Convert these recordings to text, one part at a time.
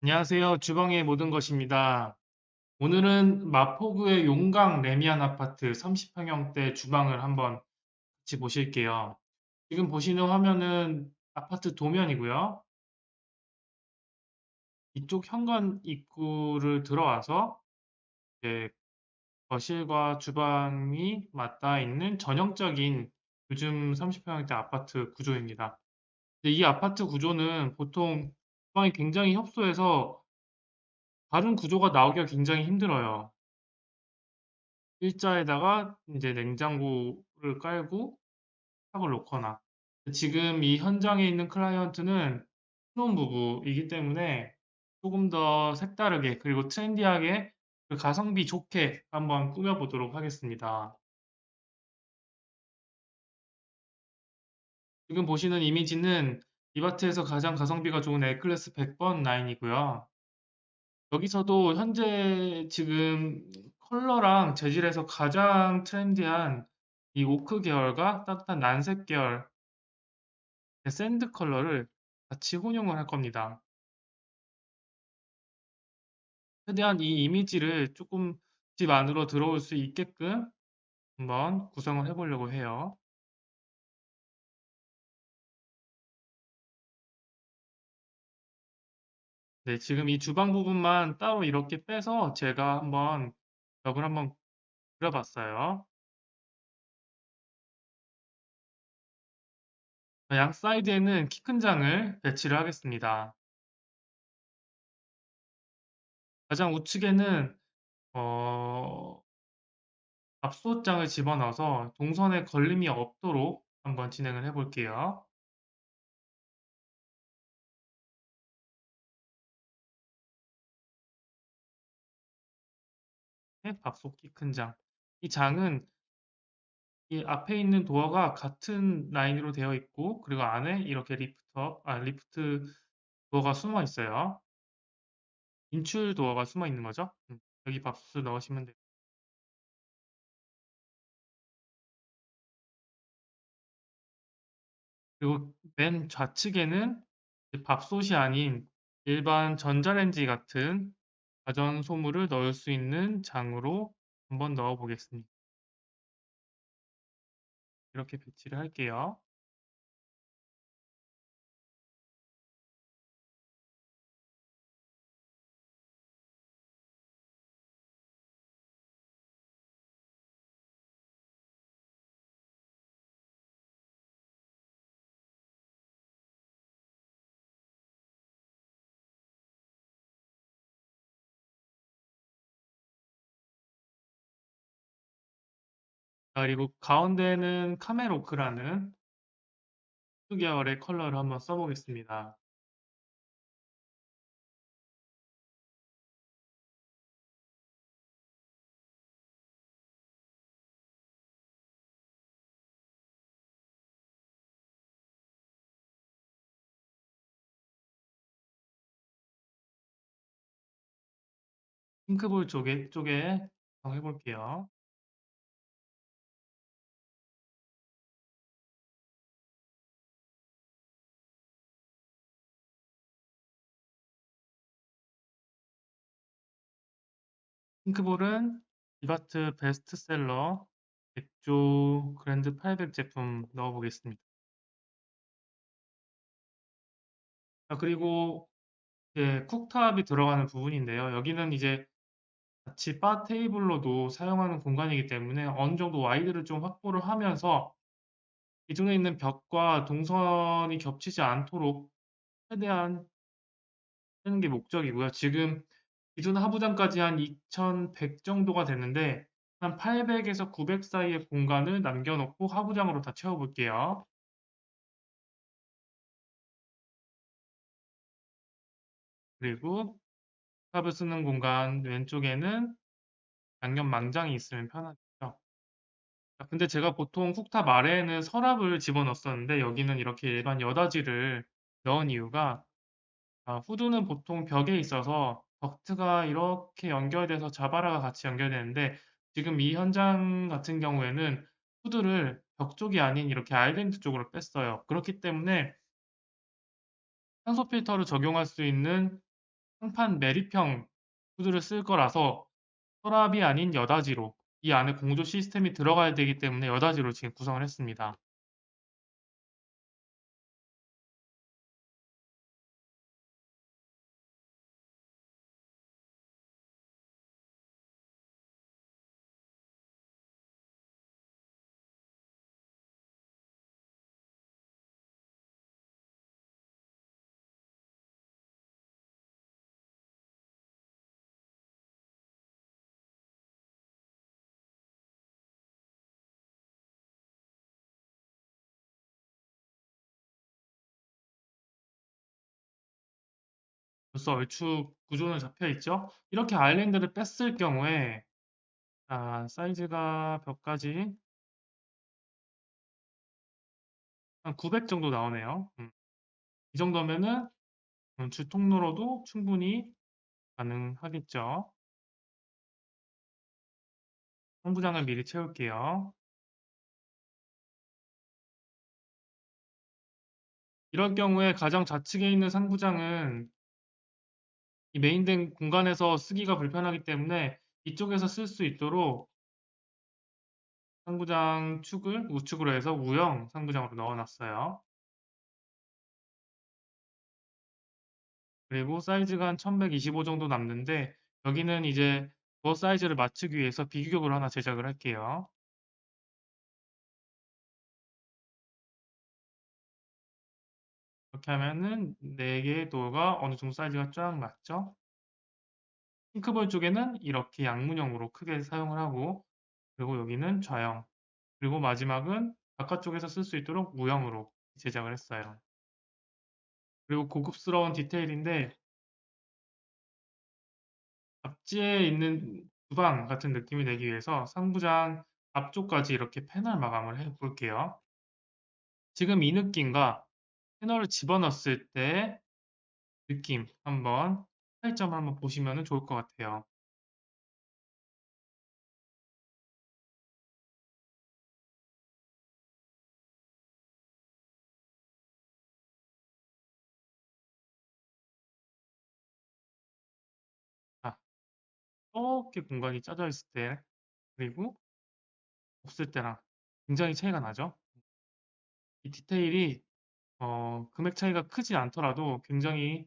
안녕하세요. 주방의 모든 것입니다. 오늘은 마포구의 용강 레미안 아파트 30평형대 주방을 한번 같이 보실게요. 지금 보시는 화면은 아파트 도면이고요. 이쪽 현관 입구를 들어와서 거실과 주방이 맞닿아 있는 전형적인 요즘 30평형대 아파트 구조입니다. 이 아파트 구조는 보통 주 방이 굉장히 협소해서 다른 구조가 나오기가 굉장히 힘들어요. 일자에다가 이제 냉장고를 깔고 탑을 놓거나 지금 이 현장에 있는 클라이언트는 신혼부부이기 때문에 조금 더 색다르게 그리고 트렌디하게 그 가성비 좋게 한번 꾸며보도록 하겠습니다. 지금 보시는 이미지는 이마트에서 가장 가성비가 좋은 A클래스 100번 라인이고요. 여기서도 현재 지금 컬러랑 재질에서 가장 트렌디한 이 오크 계열과 따뜻한 난색 계열 샌드 컬러를 같이 혼용을 할 겁니다. 최대한 이 이미지를 조금 집 안으로 들어올 수 있게끔 한번 구성을 해보려고 해요. 네, 지금 이 주방 부분만 따로 이렇게 빼서 제가 한번 벽을 한번 그려봤어요. 양 사이드에는 키 큰 장을 배치를 하겠습니다. 가장 우측에는 어, 압소장을 집어넣어서 동선에 걸림이 없도록 한번 진행을 해볼게요. 네, 밥솥기 큰 장. 이 장은 이 앞에 있는 도어가 같은 라인으로 되어 있고 그리고 안에 이렇게 리프터, 아, 리프트 도어가 숨어 있어요. 인출 도어가 숨어 있는 거죠. 음, 여기 밥솥을 넣으시면 돼요. 그리고 맨 좌측에는 밥솥이 아닌 일반 전자레인지 같은 가전 소물을 넣을 수 있는 장으로 한번 넣어 보겠습니다. 이렇게 배치를 할게요. 그리고 가운데는 카멜오크라는 흑 계열의 컬러를 한번 써보겠습니다. 핑크볼 쪽에, 쪽에 해볼게요. 핑크볼은 이바트 베스트셀러 백조 그랜드 800 제품 넣어보겠습니다. 자, 그리고 이제 쿡탑이 들어가는 부분인데요. 여기는 이제 같이 바 테이블로도 사용하는 공간이기 때문에 어느 정도 와이드를 좀 확보를 하면서 기존에 있는 벽과 동선이 겹치지 않도록 최대한 하는 게 목적이고요. 지금 기존 하부장까지 한 2100 정도가 됐는데 한 800에서 900 사이의 공간을 남겨놓고 하부장으로 다 채워볼게요. 그리고 탑을 쓰는 공간 왼쪽에는 양념 망장이 있으면 편하죠. 근데 제가 보통 쿡탑 아래에는 서랍을 집어넣었었는데 여기는 이렇게 일반 여닫이를 넣은 이유가 아, 후드는 보통 벽에 있어서 덕트가 이렇게 연결돼서 자바라가 같이 연결되는데 지금 이 현장 같은 경우에는 후드를 벽 쪽이 아닌 이렇게 아일랜드 쪽으로 뺐어요. 그렇기 때문에 산소 필터를 적용할 수 있는 상판 매립형 후드를 쓸 거라서 서랍이 아닌 여닫이로 이 안에 공조 시스템이 들어가야 되기 때문에 여닫이로 지금 구성을 했습니다. 벌써 얼추 구조는 잡혀 있죠? 이렇게 아일랜드를 뺐을 경우에 아, 사이즈가 벽까지 한 900 정도 나오네요. 음, 이 정도면은 음, 주통로로도 충분히 가능하겠죠. 상부장을 미리 채울게요. 이럴 경우에 가장 좌측에 있는 상부장은 이 메인된 공간에서 쓰기가 불편하기 때문에 이쪽에서 쓸 수 있도록 상부장 축을 우측으로 해서 우형 상부장으로 넣어놨어요. 그리고 사이즈가 한 1125 정도 남는데 여기는 이제 더 사이즈를 맞추기 위해서 비규격으로 하나 제작을 할게요. 하면은 4개의 도어가 어느 정도 사이즈가 쫙 맞죠? 핑크볼 쪽에는 이렇게 양문형으로 크게 사용을 하고 그리고 여기는 좌형 그리고 마지막은 바깥쪽에서 쓸 수 있도록 무형으로 제작을 했어요. 그리고 고급스러운 디테일인데 잡지에 있는 주방 같은 느낌이 내기 위해서 상부장 앞쪽까지 이렇게 패널 마감을 해 볼게요. 지금 이 느낌과 패널을 집어넣었을 때 느낌 한번 차이점을 한번 보시면 좋을 것 같아요. 자, 이렇게 공간이 짜져 있을 때 그리고 없을 때랑 굉장히 차이가 나죠. 이 디테일이 어, 금액 차이가 크지 않더라도 굉장히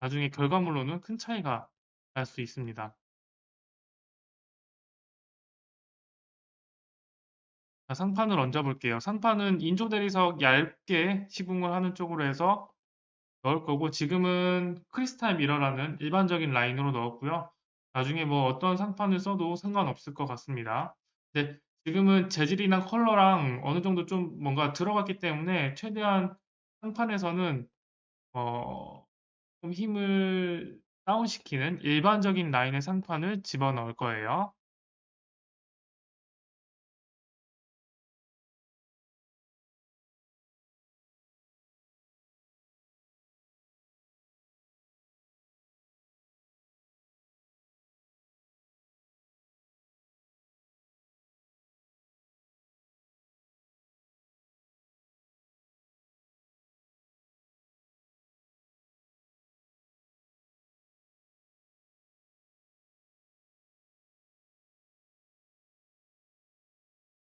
나중에 결과물로는 큰 차이가 날 수 있습니다. 자, 상판을 얹어 볼게요. 상판은 인조 대리석 얇게 시공을 하는 쪽으로 해서 넣을 거고 지금은 크리스탈 미러라는 일반적인 라인으로 넣었고요. 나중에 뭐 어떤 상판을 써도 상관없을 것 같습니다. 근데 지금은 재질이랑 컬러랑 어느 정도 좀 뭔가 들어갔기 때문에 최대한 상판에서는 어, 좀 힘을 다운시키는 일반적인 라인의 상판을 집어넣을 거예요.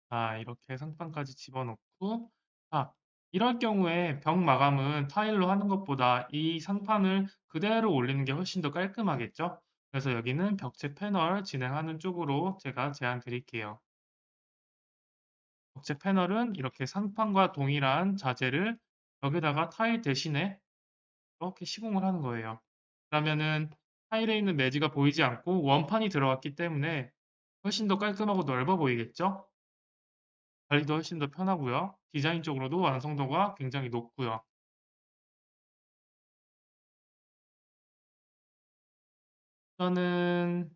자, 이렇게 상판까지 집어넣고, 자, 이럴 경우에 벽 마감은 타일로 하는 것보다 이 상판을 그대로 올리는 게 훨씬 더 깔끔하겠죠? 그래서 여기는 벽체 패널 진행하는 쪽으로 제가 제안 드릴게요. 벽체 패널은 이렇게 상판과 동일한 자재를 벽에다가 타일 대신에 이렇게 시공을 하는 거예요. 그러면은 타일에 있는 매지가 보이지 않고 원판이 들어갔기 때문에 훨씬 더 깔끔하고 넓어 보이겠죠? 관리도 훨씬 더 편하고요. 디자인적으로도 완성도가 굉장히 높고요. 저는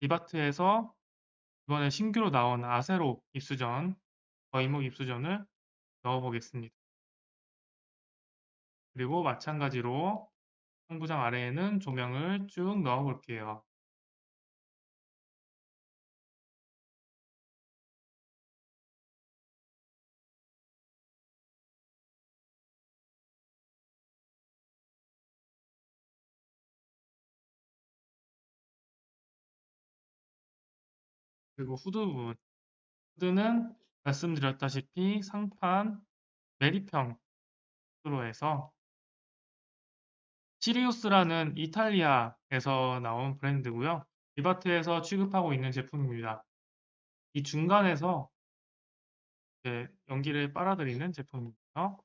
이바트에서 이번에 신규로 나온 아세로 입수전, 거인목 입수전을 넣어보겠습니다. 그리고 마찬가지로 상부장 아래에는 조명을 쭉 넣어볼게요. 그리고 후드 부분. 후드는 말씀드렸다시피 상판 메리평으로 해서 시리우스라는 이탈리아에서 나온 브랜드고요. 이마트에서 취급하고 있는 제품입니다. 이 중간에서 연기를 빨아들이는 제품입니다.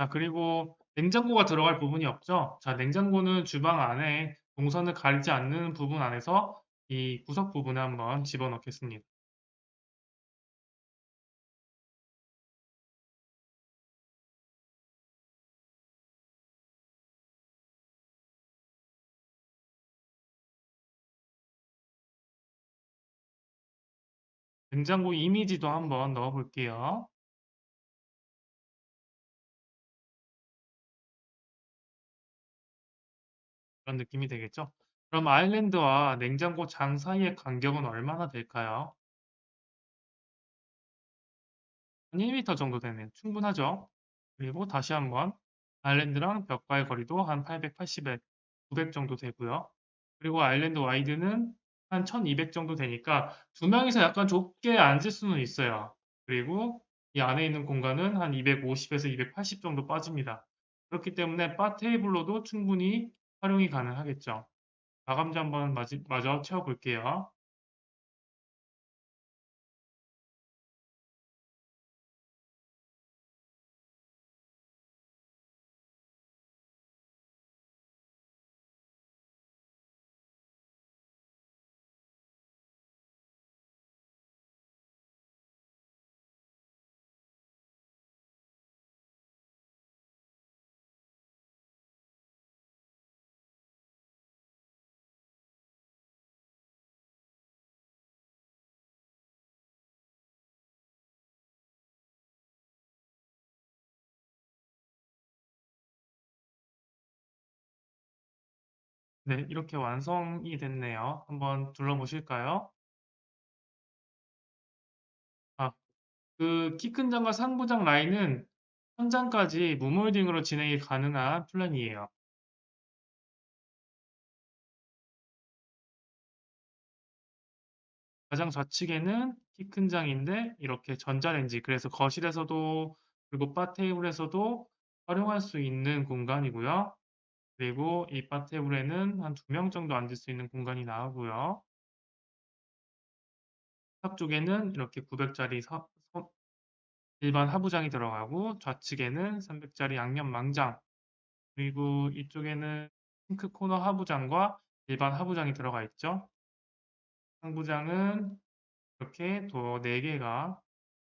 자, 그리고 냉장고가 들어갈 부분이 없죠. 자, 냉장고는 주방 안에 동선을 가리지 않는 부분 안에서 이 구석 부분에 한번 집어넣겠습니다. 냉장고 이미지도 한번 넣어 볼게요. 그런 느낌이 되겠죠? 그럼 아일랜드와 냉장고 장 사이의 간격은 얼마나 될까요? 한 1m 정도 되네요. 충분하죠? 그리고 다시 한번 아일랜드랑 벽과의 거리도 한 880에 900 정도 되고요. 그리고 아일랜드 와이드는 한 1200 정도 되니까 두 명이서 약간 좁게 앉을 수는 있어요. 그리고 이 안에 있는 공간은 한 250에서 280 정도 빠집니다. 그렇기 때문에 바 테이블로도 충분히 활용이 가능하겠죠. 마감재 한번 마저 채워볼게요. 네, 이렇게 완성이 됐네요. 한번 둘러보실까요? 아, 그 키 큰 장과 상부장 라인은 현장까지 무몰딩으로 진행이 가능한 플랜이에요. 가장 좌측에는 키 큰 장인데 이렇게 전자레인지 그래서 거실에서도 그리고 바 테이블에서도 활용할 수 있는 공간이고요. 그리고 이 바 테이블에는 한 두 명 정도 앉을 수 있는 공간이 나오고요. 탑 쪽에는 이렇게 900짜리 서, 서, 일반 하부장이 들어가고 좌측에는 300짜리 양념 망장 그리고 이쪽에는 핑크 코너 하부장과 일반 하부장이 들어가 있죠. 상부장은 이렇게 도 4개가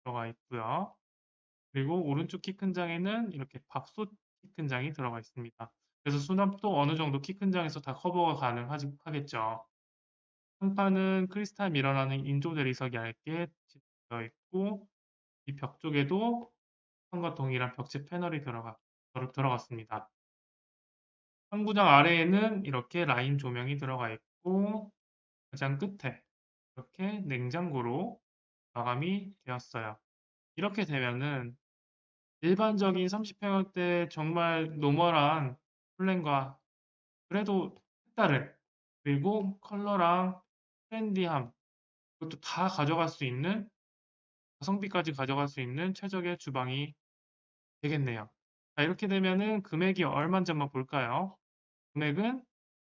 들어가 있고요. 그리고 오른쪽 키 큰 장에는 이렇게 밥솥 키 큰 장이 들어가 있습니다. 그래서 수납도 어느 정도 키 큰 장에서 다 커버가 가능하겠죠. 상판은 크리스탈 미러라는 인조 대리석이 얇게 되어 있고 이 벽 쪽에도 상과 동일한 벽체 패널이 들어가, 들어갔습니다. 상부장 아래에는 이렇게 라인 조명이 들어가 있고 가장 끝에 이렇게 냉장고로 마감이 되었어요. 이렇게 되면은 일반적인 30평형대 정말 노멀한 플랜과 그래도 색다른 그리고 컬러랑 트렌디함 그것도 다 가져갈 수 있는 가성비까지 가져갈 수 있는 최적의 주방이 되겠네요. 자, 이렇게 되면은 금액이 얼마인지 한번 볼까요? 금액은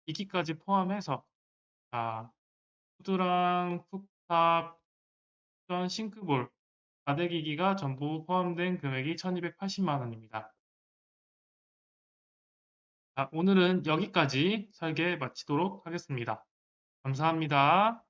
이기까지 포함해서 자, 후드랑 쿡탑, 전 싱크볼, 가대기기가 전부 포함된 금액이 1280만 원입니다. 자, 오늘은 여기까지 설계 마치도록 하겠습니다. 감사합니다.